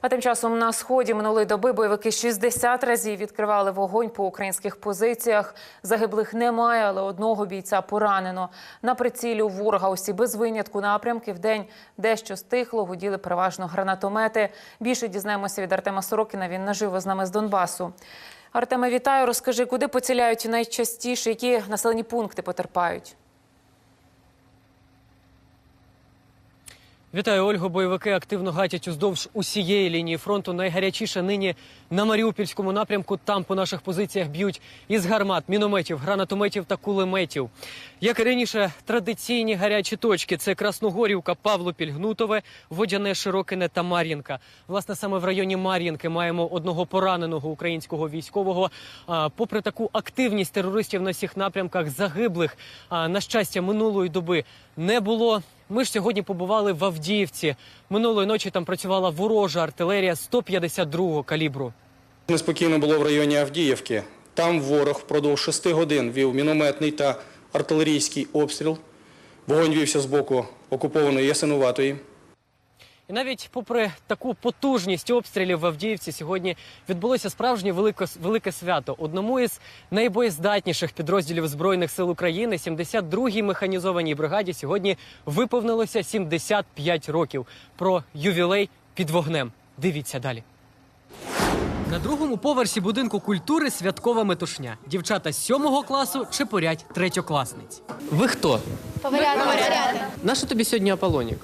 А тим часом на сході минулої доби бойовики 60 разів відкривали вогонь по українських позиціях. Загиблих немає, але одного бійця поранено. На прицілі у ворога усі без винятку напрямки в день дещо стихло, гуділи переважно гранатомети. Більше дізнаємося від Артема Сорокіна. Він наживо з нами з Донбасу. Артеме, вітаю. Розкажи, куди поціляють найчастіше, які населені пункти потерпають? Вітаю, Ольго. Бойовики активно гатять уздовж усієї лінії фронту. Найгарячіше нині на Маріупольському напрямку. Там по наших позиціях б'ють із гармат, мінометів, гранатометів та кулеметів. Як і раніше, традиційні гарячі точки це Красногорівка, Павлопіль, Гнутове, Водяне, Широкине та Мар'їнка. Власне, саме в районі Мар'їнки маємо одного пораненого українського військового. А, Попри таку активність терористів на всіх напрямках, загиблих а, на щастя минулої доби не було. Ми ж сьогодні побували в Авдіївці. Минулої ночі там працювала ворожа артилерія 152-го калібру. Неспокійно було в районі Авдіївки. Там ворог впродовж шести годин вів мінометний та артилерійський обстріл. Вогонь вівся з боку окупованої Ясинуватої. І навіть попри таку потужність обстрілів в Авдіївці, сьогодні відбулося справжнє велике, велике свято. Одному із найбоєздатніших підрозділів збройних сил України, 72-й механізованій бригаді, сьогодні виповнилося 75 років. Про ювілей під вогнем. Дивіться далі. На другому поверсі будинку культури святкова метушня. Дівчата з сьомого класу чепурять третьокласниць. Ви хто? Поваряти. Поваряти. Нащо тобі сьогодні Аполлонік?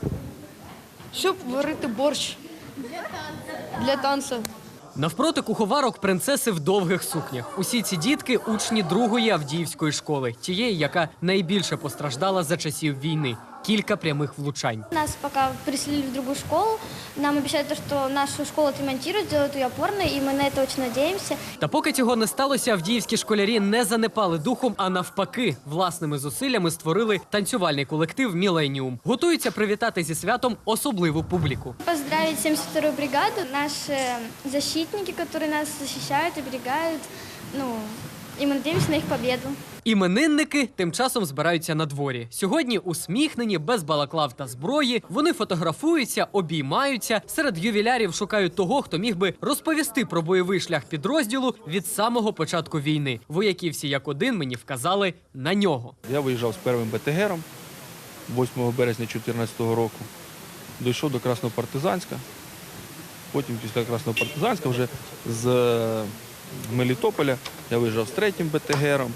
Щоб варити борщ. Для танцю. Навпроти куховарок принцеси в довгих сукнях. Усі ці дітки учні другої Авдіївської школи, тієї, яка найбільше постраждала за часів війни Кілька прямих влучань. Нас пока переселили в другую школу. Нам обещают, то, что нашу школу отремонтируют, сделают ее опорной, и мы на это очень надеемся. Та поки цього не сталося, авдіївські школярі не занепали духом, а навпаки, власними зусиллями створили танцювальний колектив Міленіум. Готуються привітати зі святом особливу публіку. Поздравить 72-ю бригаду, наши защитники, которые нас защищают, оберегают. Ну, и мы надеемся на их победу. Іменинники тим часом збираються на дворі. Сьогодні усміхнені, без балаклав та зброї. Вони фотографуються, обіймаються. Серед ювілярів шукають того, хто міг би розповісти про бойовий шлях підрозділу від самого початку війни. Вояки всі як один мені вказали на нього. Я виїжджав з первим БТГРом 8 березня 2014 року. Дійшов до Краснопартизанська. Потім після Краснопартизанська вже з Мелітополя я виїжджав з третім БТГРом.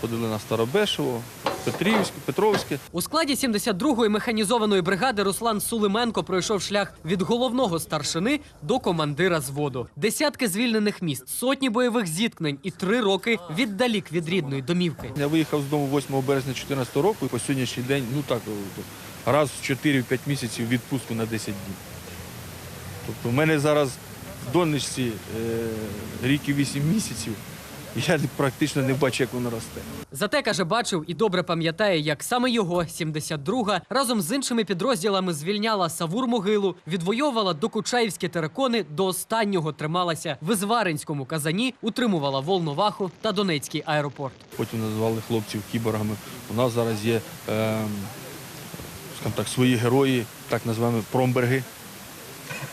Ходили на Старобешево, Петрівське, Петровське. У складі 72-ї механізованої бригади Руслан Сулименко пройшов шлях від головного старшини до командира зводу. Десятки звільнених міст, сотні бойових зіткнень і три роки віддалік від рідної домівки. Я виїхав з дому 8 березня 2014 року і по сьогоднішній день, ну так, раз в 4-5 місяців відпустку на 10 днів. Тобто в мене зараз донечці е, рік і 8 місяців, я практично не бачу, як воно росте. Зате каже, бачив і добре пам'ятає, як саме його 72-га разом з іншими підрозділами звільняла Савур-могилу, відвоювала докучаївські терикони, до останнього трималася в Ізваринському казані, утримувала Волноваху та Донецький аеропорт. Потім називали хлопців кіборгами. У нас зараз є, е, так, свої герої, так називаємо промберги,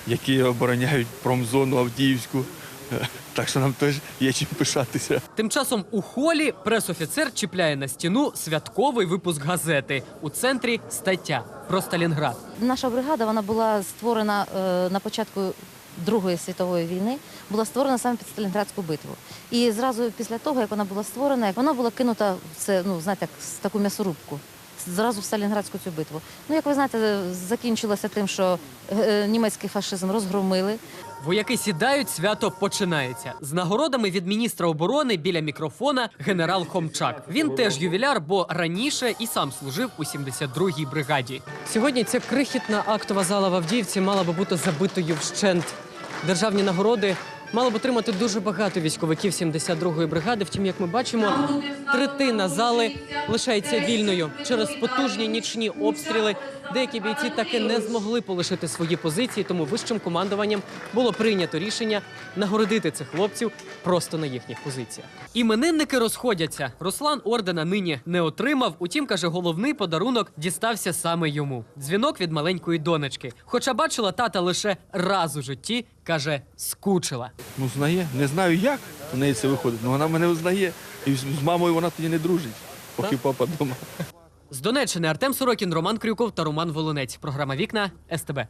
які обороняють промзону Авдіївську. Так що нам теж є чим пишатися. Тим часом у холі пресофіцер чіпляє на стіну святковий випуск газети. У центрі стаття про Сталінград. Наша бригада вона була створена е, на початку Другої світової війни, була створена саме під Сталінградську битву. І зразу після того, як вона була створена, вона була кинута в це, ну знаєте, як с- таку м'ясорубку. Зразу в Сталінградську цю битву. Ну, як ви знаєте, закінчилося тим, що е, німецький фашизм розгромили. Вояки сідають, свято починається. З нагородами від міністра оборони біля мікрофона генерал Хомчак. Він теж ювіляр, бо раніше і сам служив у 72-й бригаді. Сьогодні ця крихітна актова зала в Авдіївці мала би бути забитою вщент. Державні нагороди мало б отримати дуже багато військовиків 72-ї бригади. Втім, як ми бачимо, третина зали лишається вільною через потужні нічні обстріли. Деякі бійці таки не змогли полишити свої позиції, тому вищим командуванням було прийнято рішення нагородити цих хлопців просто на їхніх позиціях. Іменинники розходяться. Руслан ордена нині не отримав. Утім, каже, головний подарунок дістався саме йому. Дзвінок від маленької донечки. Хоча бачила тата лише раз у житті, каже, скучила. Ну, знає. Не знаю як у неї це виходить, але вона мене узнає. І з з мамою вона тоді не дружить, поки папа вдома. З Донеччини Артем Сорокін, Роман Крюков та Роман Волонець. Програма Вікна СТБ.